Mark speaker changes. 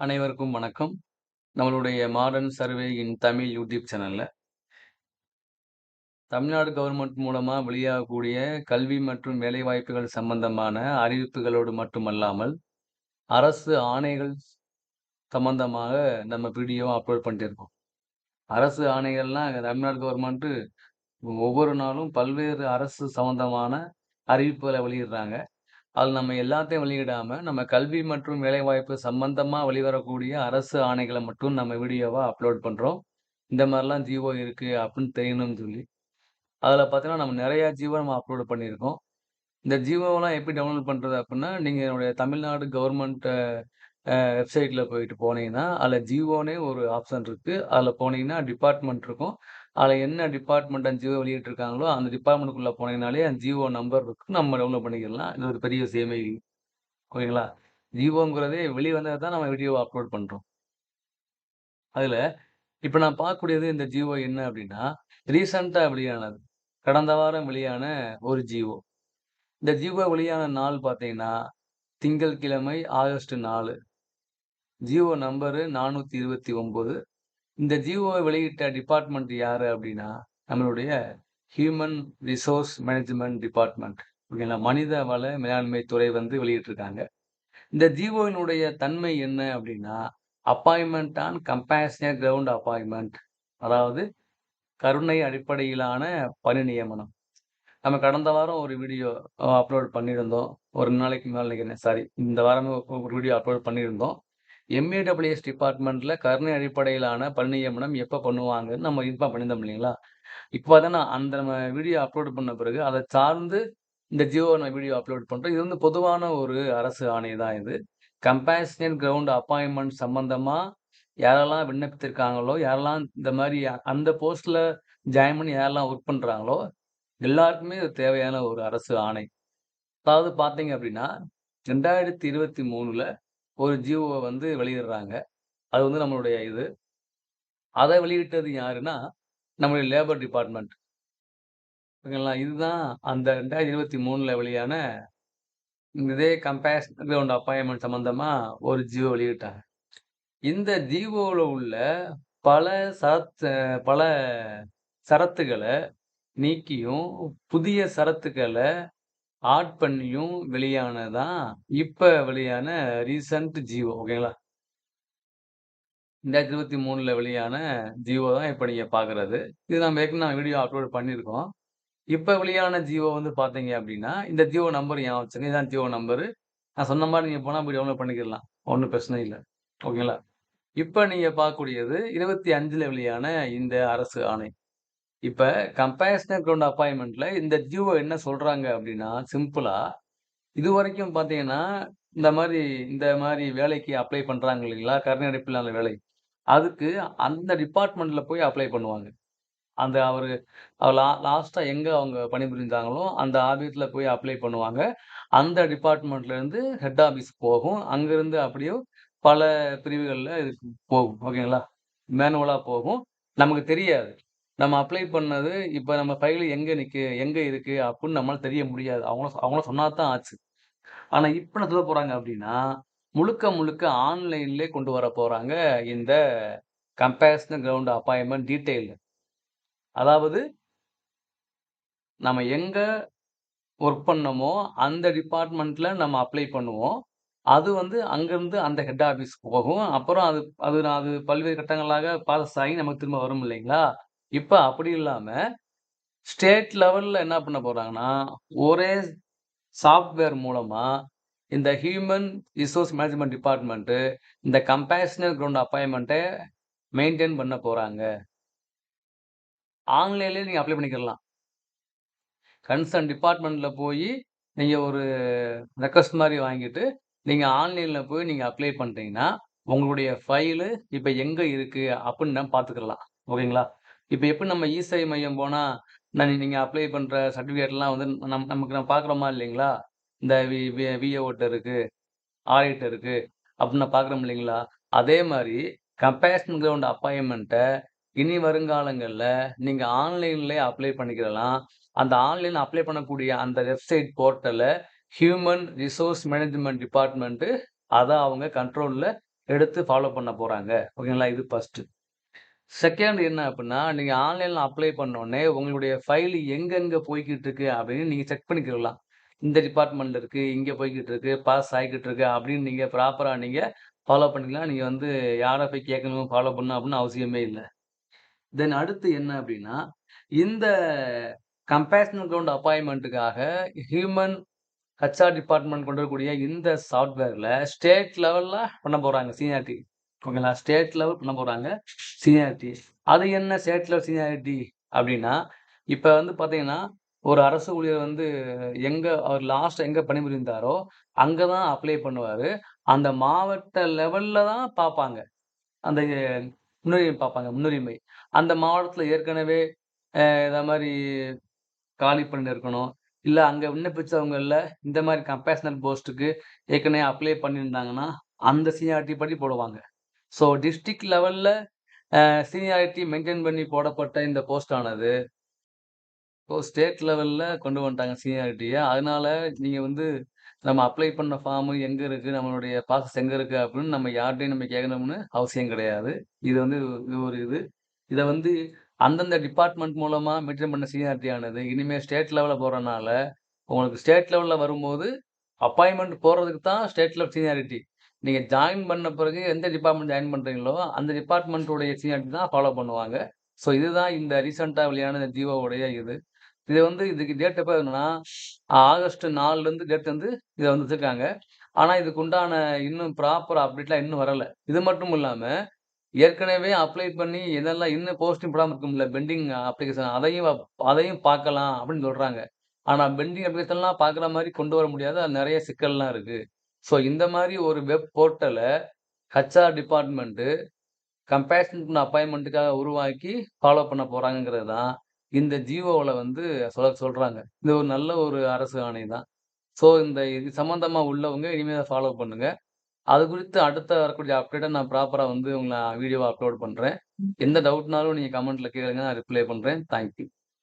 Speaker 1: அனைவருக்கும் வணக்கம். நம்மளுடைய modern survey in Tamil YouTube சேனல்ல தமிழ்நாடு கவர்மெண்ட் மூலமா வெளியாகக்கூடிய கல்வி மற்றும் வேலைவாய்ப்புகள் சம்பந்தமான அறிவிப்புகளோடு மட்டுமல்லாமல், அரசு ஆணைகள் சம்பந்தமாக நம்ம வீடியோ அப்லோட் பண்ணிட்டு இருக்கோம். அரசு ஆணைகள்லாம் தமிழ்நாடு கவர்மெண்ட் ஒவ்வொரு நாளும் பல்வேறு அரசு சம்பந்தமான அறிவிப்புகளை வெளியிடுறாங்க. அதில் நம்ம எல்லாத்தையும் வெளியிடாம, நம்ம கல்வி மற்றும் வேலைவாய்ப்பு சம்பந்தமாக வெளிவரக்கூடிய அரசு ஆணைகளை மட்டும் நம்ம வீடியோவா அப்லோட் பண்றோம். இந்த மாதிரிலாம் ஜிஓ இருக்கு அப்படின்னு தெரியணும்னு சொல்லி. அதுல பார்த்தீங்கன்னா, நம்ம நிறையா ஜியோ நம்ம அப்லோட் பண்ணியிருக்கோம். இந்த ஜிஓவெல்லாம் எப்படி டவுன்லோட் பண்றது அப்படின்னா, நீங்கள் என்னுடைய தமிழ்நாடு கவர்மெண்ட் வெப்சைட்டில் வெப்சைட்ல போயிட்டு போனீங்கன்னா, அதுல ஜிஓன்னே ஒரு ஆப்ஷன் இருக்கு. அதுல போனீங்கன்னா டிபார்ட்மெண்ட் இருக்கும். அதில் என்ன டிபார்ட்மெண்ட் அந்த ஜியோ வெளியிட்டிருக்காங்களோ, அந்த டிபார்ட்மெண்ட்க்குள்ள போனீங்கனாலே அந்த ஜியோ நம்பர் இருக்கு நம்ம டவுன்லோட் பண்ணிக்கலாம். இது ஒரு பெரிய விஷயமே ஓகேங்களா? ஜியோங்கிறதே வெளியே வந்தது தான் நம்ம வீடியோவை அப்லோட் பண்ணுறோம் அதில் இப்போ நான் பார்க்கக்கூடியது இந்த ஜியோ என்ன அப்படின்னா, ரீசண்டாக வெளியானது. கடந்த வாரம் வெளியான ஒரு ஜியோ இந்த ஜியோ வெளியான நாள் பார்த்தீங்கன்னா, திங்கள்கிழமை ஆகஸ்ட் நாலு ஜியோ நம்பரு 429. இந்த ஜிஓவை வெளியிட்ட டிபார்ட்மெண்ட் யாரு அப்படின்னா, நம்மளுடைய ஹியூமன் ரிசோர்ஸ் மேனேஜ்மெண்ட் டிபார்ட்மெண்ட். ஓகேங்களா? மனித வள மேலாண்மை துறை வந்து வெளியிட்டிருக்காங்க. இந்த ஜிஓவினுடைய தன்மை என்ன அப்படின்னா, appointment on compassionate ground appointment அதாவது கருணை அடிப்படையிலான பணி நியமனம். நம்ம கடந்த வாரம் ஒரு வீடியோ அப்லோட் பண்ணியிருந்தோம். ஒரு நாளைக்கு மேலே நினைக்கிறேன். சாரி. இந்த வாரமே ஒரு வீடியோ அப்லோட் பண்ணியிருந்தோம். எம்.ஏ.டபிள்யூ.எஸ் டிபார்ட்மெண்ட்ல கருணை அடிப்படையிலான பணி நியமனம் எப்போ பண்ணுவாங்கன்னு நம்ம இன்ஃபார்ம் பண்ணியிருந்தோம் இல்லைங்களா? இப்போ பார்த்தீங்கன்னா, அந்த நம்ம வீடியோ அப்லோட் பண்ண பிறகு அதை சார்ந்து இந்த ஜியோ நம்ம வீடியோ அப்லோட் பண்ணுறோம் இது வந்து பொதுவான ஒரு அரசு ஆணை தான் இது. கம்பேஷனேட் கிரவுண்ட் அப்பாயின்மெண்ட் சம்மந்தமாக யாரெல்லாம் விண்ணப்பித்திருக்காங்களோ, யாரெல்லாம் இந்த மாதிரி அந்த போஸ்ட்டில் ஜாயின் பண்ணி யாரெல்லாம் ஒர்க் பண்ணுறாங்களோ எல்லாருக்குமே இது தேவையான ஒரு அரசு ஆணை. அதாவது பார்த்தீங்க அப்படின்னா, 2023ல ஒரு ஜியோவை வந்து வெளியிடுறாங்க. அது வந்து நம்மளுடைய இது. அதை வெளியிட்டது யாருன்னா, நம்மளுடைய லேபர் டிபார்ட்மெண்ட். ஓகேங்களா? இதுதான் அந்த 2023ல வெளியான இதே கம்பேஷன் கிரவுண்ட் அப்பாயின்மெண்ட் சம்மந்தமாக ஒரு ஜியோ வெளியிட்டாங்க. இந்த ஜியோவில் உள்ள பல சரத் பல சரத்துகளை நீக்கியும், புதிய சரத்துக்களை ஆட் பண்ணியும் வெளியானதான் இப்ப வெளியான ரீசன்ட் ஜிஓ. ஓகேங்களா? 2023ல வெளியான ஜியோ தான் இப்ப நீங்க பார்க்குறது. இது நம்ம ஏற்கனவே வீடியோ அப்லோட் பண்ணியிருக்கோம். இப்ப வெளியான ஜியோ வந்து பார்த்தீங்க அப்படின்னா, இந்த ஜியோ நம்பர் ஏன் வச்சுங்க இதான் ஜியோ நம்பரு. நான் சொன்ன மாதிரி நீங்க போனா இப்படி டவுன்லோட் பண்ணிக்கலாம். ஒன்றும் பிரச்சனை இல்லை ஓகேங்களா? இப்ப நீங்க பார்க்கக்கூடியது 25ல வெளியான இந்த அரசு ஆணை. இப்போ கம்பேஷனர் கிரவுண்ட் அப்பாயின்மெண்ட்டில் இந்த ஜிஓ என்ன சொல்றாங்க அப்படின்னா, சிம்பிளாக இது வரைக்கும் பார்த்தீங்கன்னா, இந்த மாதிரி இந்த மாதிரி வேலைக்கு அப்ளை பண்றாங்க இல்லைங்களா? கருணை வேலை. அதுக்கு அந்த டிபார்ட்மெண்ட்டில் போய் அப்ளை பண்ணுவாங்க. அந்த அவர் லா லாஸ்ட்டா எங்கே அவங்க பணிபுரிந்தாங்களோ, அந்த ஆபீஸ்ல போய் அப்ளை பண்ணுவாங்க. அந்த டிபார்ட்மெண்ட்ல இருந்து ஹெட் ஆபீஸ் போகும். அங்கிருந்து அப்படியே பல பிரிவுகளில் இது போகும். ஓகேங்களா? மேனுவலாக போகும். நமக்கு தெரியாது. நம்ம அப்ளை பண்ணது இப்ப நம்ம ஃபைல் எங்க நிக்கு எங்க இருக்கு அப்படின்னு நம்மளால் தெரிய முடியாது. அவங்க அவங்களும் சொன்னா தான் ஆச்சு. ஆனா இப்ப என்ன சொல்லப் போறாங்க அப்படின்னா, முழுக்க முழுக்க ஆன்லைன்லேயே கொண்டு வரப் போறாங்க இந்த கம்பேரிசன் கிரவுண்ட் அப்பாயின்ட்மென்ட் டீட்டெயில். அதாவது நம்ம எங்க ஒர்க் பண்ணோமோ, அந்த டிபார்ட்மெண்ட்ல நம்ம அப்ளை பண்ணுவோம். அது வந்து அங்கேருந்து அந்த ஹெட் ஆஃபீஸ்க்கு போகும். அப்புறம் அது அது அது பல்வேறு கட்டங்களாக ப்ராசஸ் ஆகி நமக்கு திரும்ப வரும் இல்லைங்களா? இப்போ அப்படி இல்லாம, ஸ்டேட் லெவலில் என்ன பண்ண போறாங்கன்னா, ஒரே சாஃப்ட்வேர் மூலமா இந்த ஹியூமன் ரிசோர்ஸ் மேனேஜ்மெண்ட் டிபார்ட்மெண்ட் இந்த கம்பேஷனல் கிரவுண்ட் அப்பாயின்மெண்ட்டை மெயின்டெயின் பண்ண போறாங்க. ஆன்லைன்லயே நீங்க அப்ளை பண்ணிக்கலாம் கன்சர்ன் டிபார்ட்மெண்ட்டில் போய் நீங்க ஒரு ரெக்வஸ்ட் மாதிரி வாங்கிட்டு, நீங்க ஆன்லைன்ல போய் நீங்க அப்ளை பண்ணுறீங்கன்னா உங்களுடைய ஃபைலு இப்போ எங்கே இருக்கு அப்படின்னு நம்ம ஓகேங்களா? இப்போ எப்படி நம்ம இசை மையம் போனால் நான் நீங்கள் அப்ளை பண்ணுற சர்டிஃபிகேட்லாம் வந்து நம் நமக்கு நம்ம பார்க்குறோமா இல்லைங்களா? இந்த வி வி விஏஓட்ட இருக்கு, ஆர்ஐட்ட இருக்கு அப்படின்னு பார்க்குறோம் இல்லைங்களா? அதே மாதிரி கம்பேஷன் கிரவுண்ட் அப்பாயின்மெண்ட்டை இனி வருங்காலங்களில் நீங்கள் ஆன்லைன்லேயே அப்ளை பண்ணிக்கலாம் அந்த ஆன்லைன் அப்ளை பண்ணக்கூடிய அந்த வெப்சைட் போர்ட்டலை ஹியூமன் ரிசோர்ஸ் மேனேஜ்மெண்ட் டிபார்ட்மெண்ட்டு அதை அவங்க கண்ட்ரோலில் எடுத்து ஃபாலோ பண்ண போகிறாங்க ஓகேங்களா? இது ஃபஸ்ட்டு செகண்ட் என்ன அப்படின்னா நீங்கள் ஆன்லைனில் அப்ளை பண்ணோடனே உங்களுடைய ஃபைல் எங்கெங்கே போய்கிட்டு இருக்கு அப்படின்னு நீங்கள் செக் பண்ணிக்கலாம் இந்த டிபார்ட்மெண்ட்ல இருக்குது இங்கே போய்க்கிட்டு இருக்கு, பாஸ் ஆகிக்கிட்டு இருக்கு அப்படின்னு நீங்கள் ப்ராப்பராக நீங்கள் ஃபாலோ பண்ணிக்கலாம். நீங்கள் வந்து யாரை போய் கேட்கணும், ஃபாலோ பண்ணணும் அப்படின்னு அவசியமே இல்லை தென் அடுத்து என்ன அப்படின்னா இந்த கம்பேஷனல் கிரவுண்ட் அப்பாயின்மெண்ட்டுக்காக ஹியூமன் ஹெச்ஆர் டிபார்ட்மெண்ட் கொண்டு வரக்கூடிய இந்த சாஃப்ட்வேரில் ஸ்டேட் லெவலில் பண்ண போகிறாங்க சீனியாரிட்டி. ஓகேங்களா? ஸ்டேட் லெவல் பண்ண போகிறாங்க சீனியாரிட்டி. அது என்ன ஸ்டேட் லெவல் சீனியாரிட்டி அப்படின்னா இப்போ வந்து பார்த்தீங்கன்னா, ஒரு அரசு ஊழியர் வந்து எங்கே அவர் லாஸ்ட் எங்கே பணிபுரிந்தாரோ, அங்கே தான் அப்ளை பண்ணுவார் அந்த மாவட்ட லெவலில் தான் பார்ப்பாங்க. அந்த முன்னுரிமை பார்ப்பாங்க, முன்னுரிமை. அந்த மாவட்டத்தில் ஏற்கனவே இதை மாதிரி காலி பண்ணி இருக்கணும். இல்லை அங்கே விண்ணப்பிச்சவங்கள்ல இந்த மாதிரி கம்பேஷனல் போஸ்ட்டுக்கு ஏற்கனவே அப்ளை பண்ணியிருந்தாங்கன்னா, அந்த சீனியாரிட்டி படி போடுவாங்க. ஸோ டிஸ்ட்ரிக்ட் லெவலில் சீனியாரிட்டி மெயின்டெயின் பண்ணி போடப்பட்ட இந்த போஸ்ட் ஆனது இப்போ ஸ்டேட் லெவலில் கொண்டு வந்துட்டாங்க சீனியாரிட்டியை அதனால நீங்கள் வந்து நம்ம அப்ளை பண்ண ஃபார்மு எங்கே இருக்குது நம்மளுடைய ப்ராசஸ் எங்கே இருக்குது அப்படின்னு நம்ம யார்கிட்டையும் நம்ம கேட்கணும்னு அவசியம் கிடையாது. இது வந்து இது ஒரு இது. இதை வந்து அந்தந்த டிபார்ட்மெண்ட் மூலமாக மெயின்டைன் பண்ண சீனியாரிட்டி ஆனது இனிமேல் ஸ்டேட் லெவலில் போகிறனால உங்களுக்கு ஸ்டேட் லெவலில் வரும்போது அப்பாயின்மெண்ட் போகிறதுக்கு தான் ஸ்டேட் லெவல் சீனியாரிட்டி. நீங்க ஜாயின் பண்ண பிறகு எந்த டிபார்ட்மெண்ட் ஜாயின் பண்றீங்களோ, அந்த டிபார்ட்மெண்ட்டோடைய உடைய தான் ஃபாலோ பண்ணுவாங்க. ஸோ இதுதான் இந்த ரீசெண்டாக வெளியான ஜீவோவுடைய உடைய இது. இது வந்து இதுக்கு டேட் எப்போ என்னன்னா ஆகஸ்ட் நாலுலேருந்து டேட் வந்து இதை வந்து வச்சிருக்காங்க. ஆனா இதுக்கு உண்டான இன்னும் ப்ராப்பர் அப்டேட்லாம் இன்னும் வரல. இது மட்டும் இல்லாம, ஏற்கனவே அப்ளை பண்ணி இதெல்லாம் இன்னும் போஸ்டிங் போடாமல் இருக்கும்ல பெண்டிங் அப்ளிகேஷன் அதையும் அதையும் பார்க்கலாம் அப்படின்னு சொல்றாங்க. ஆனால் பெண்டிங் அப்ளிகேஷன்லாம் பார்க்குற மாதிரி கொண்டு வர முடியாது. நிறைய சிக்கல்லாம் இருக்கு. ஸோ இந்த மாரி ஒரு வெப் போர்ட்டல ஹெச்ஆர் டிபார்ட்மெண்ட் கம்பேஷன் அப்பாயின்ட்மென்ட்க்காக உருவாக்கி ஃபாலோ பண்ண போறாங்கங்கிறது தான் இந்த ஜியோல வந்து சொல்ல சொல்றாங்க. இது ஒரு நல்ல ஒரு அரசு ஆணை தான். ஸோ இந்த இது சம்மந்தமா உள்ளவங்க இனிமே அத ஃபாலோ பண்ணுங்க. அது குறித்து அடுத்த வரக்கூடிய அப்டேட்ட நான் ப்ராப்பரா வந்து உங்கள வீடியோவா அப்லோட் பண்றேன். எந்த டவுட்னாலும் நீங்க கமெண்ட்ல கேளுங்க. நான் ரிப்ளை பண்றேன். Thank you.